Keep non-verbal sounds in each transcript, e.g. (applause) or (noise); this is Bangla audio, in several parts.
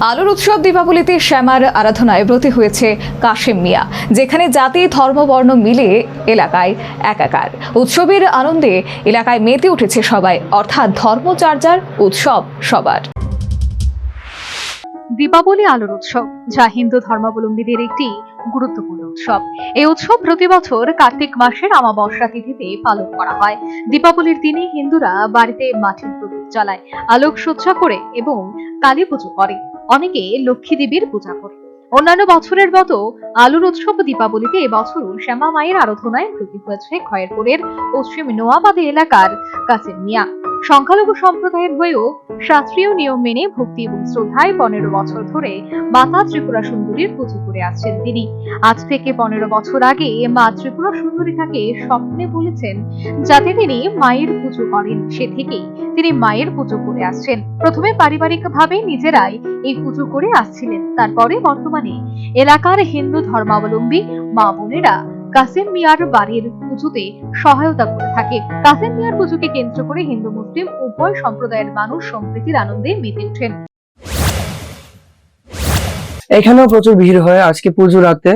আলোর উৎসব দীপাবলিতে শ্যামার আরাধনায় ব্রতী হয়েছে কাশেম মিয়া, যেখানে জাতি, ধর্ম, বর্ণ মিলে এলাকায় একাকার। উৎসবের আনন্দে এলাকায় মেতে উঠেছে সবাই, অর্থাৎ ধর্ম যার যার উৎসব সবার। দীপাবলি আলোর উৎসব, যা হিন্দু ধর্মাবলম্বীদের একটি গুরুত্বপূর্ণ উৎসব। এই উৎসব প্রতি বছর কার্তিক মাসের অমাবস্যা তিথিতে পালন করা হয়। দীপাবলির দিনে হিন্দুরা বাড়িতে মাটির প্রদীপ জ্বালায়, আলোকসজ্জা করে এবং কালী পুজো করে। অনেকে লক্ষ্মী দেবীর পূজা করে। অন্যান্য বছরের মতো আলুর উৎসব দীপাবলিতে এবছরও শ্যামা মায়ের আরাধনায় ব্রতী হয়েছে খয়েরপুরের পশ্চিম নোয়াবাদী এলাকার কাসেম মিয়া। সংখ্যালঘু সম্প্রদায়ের হয়েও শাস্ত্রীয় নিয়ম মেনে ভক্তি এবং শ্রদ্ধায় পনেরো বছর ধরে মাতা ত্রিপুরা সুন্দরীর পুজো করে আসছেন তিনি। আজ থেকে পনেরো বছর আগে মা ত্রিপুরা সুন্দরী তাকে স্বপ্নে বলেছেন যাতে তিনি মায়ের পুজো করেন। সে থেকেই তিনি মায়ের পুজো করে আসছেন। প্রথমে পারিবারিকভাবে নিজেরাই এই পুজো করে আসছিলেন। তারপরে বর্তমানে এলাকার হিন্দু ধর্মাবলম্বী মা বোনেরা কাসেম মিয়ার বাড়ির পুজোতে সহায়তা করে থাকে। কাসেম মিয়ার পুজোকে কেন্দ্র করে হিন্দু, মুসলিম উভয় সম্প্রদায়ের মানুষ সম্প্রীতির আনন্দে মেতে ওঠেন। এখানেও প্রচুর ভিড় হয়। আজকে পুজো রাতে।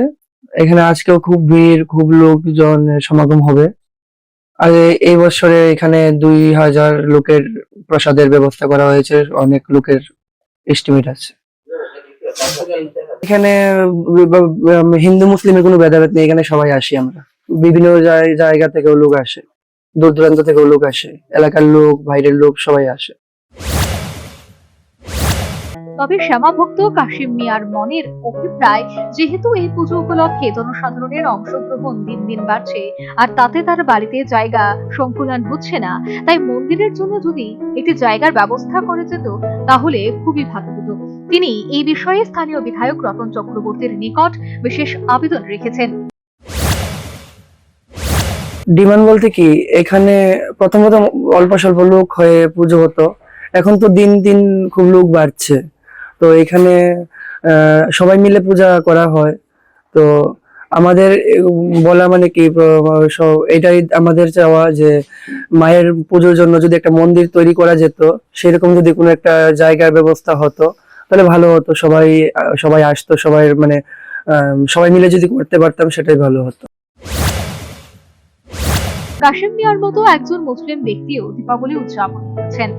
এখানে আজকেও খুব ভিড়, খুব লোকজন সমাগম হবে। আর এই বছরে এখানে দুই হাজার লোকের প্রসাদের ব্যবস্থা করা হয়েছে। অনেক লোকের এস্টিমেট আছে। এখানে হিন্দু মুসলিমের কোনো ভেদাভেদ নেই, এখানে সবাই আসি আমরা। বিভিন্ন জায়- জায়গা থেকেও লোক আসে, দূর দূরান্ত থেকেও লোক আসে, এলাকার লোক, বাইরের লোক সবাই আসে। তবে শ্যামাভক্ত কাশিম মিয়ার মনের অভিপ্রায় যেহেতু এই পুজো উপলক্ষে জনসাধারণের অংশগ্রহণ দিন দিন বাড়ছে, আর তাতে তার বাড়িতে জায়গা সংকুলন হচ্ছে না, তাই মন্দিরের জন্য যদি একটি জায়গার ব্যবস্থা করে যেত, তাহলে খুবই ভালো হতো। তিনি এই বিষয়ে স্থানীয় বিধায়ক রতন চক্রবর্তীর নিকট বিশেষ আবেদন রেখেছেন। ডিমান্ড বলতে কি, এখানে প্রথম প্রথম অল্প স্বল্প লোক হয়ে পুজো হতো, এখন তো দিন দিন খুব লোক বাড়ছে। তো এখানে সবাই মিলে পূজা করা হয়। তো আমাদের বলা মানে কি এটাই আমাদের চাওয়া যে মায়ের পুজোর জন্য যদি একটা মন্দির তৈরি করা যেত, সেরকম যদি কোনো একটা জায়গার ব্যবস্থা হতো, তাহলে ভালো হতো। সবাই সবাই আসতো, সবাই মানে সবাই মিলে যদি করতে পারতাম, সেটাই ভালো হতো। কাশিম মিয়ার মতো একজন মুসলিম ব্যক্তিও দীপাবলি উদযাপন করেছেন।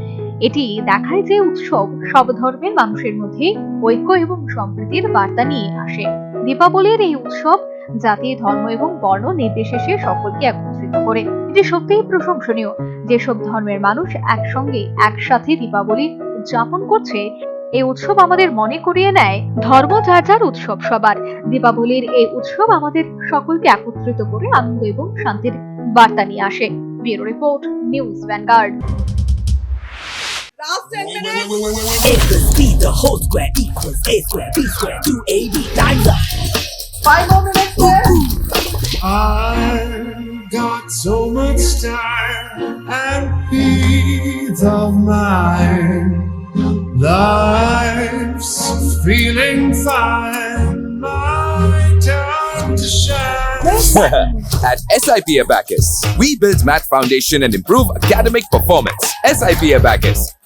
এটি দেখায় যে উৎসব সব ধর্মের মানুষের মধ্যে ঐক্য এবং সম্প্রীতির বার্তা নিয়ে আসে। দীপাবলির এই উৎসব জাতি, ধর্ম এবং বর্ণ নির্বিশেষে সকলকে একত্রিত করে। এটি সত্যিই প্রশংসনীয় যেসব ধর্মের মানুষ একসঙ্গে, একসাথে দীপাবলি উদযাপন করছে। এই উৎসব আমাদের মনে করিয়ে নেয় ধর্ম যার যার উৎসব সবার। দীপাবলির এই উৎসব আমাদের সকলকে একত্রিত করে আনন্দ এবং শান্তির বার্তা নিয়ে আসে। Bureau report, news vanguard. Last 10 minutes. A plus B, the whole square equals A square, B square, 2AB, times up. Five more minutes left. I've got so much time and peace of mind. Life's feeling fine. My time to shine. (laughs) At SIP Abacus, we build math foundation and improve academic performance. SIP Abacus,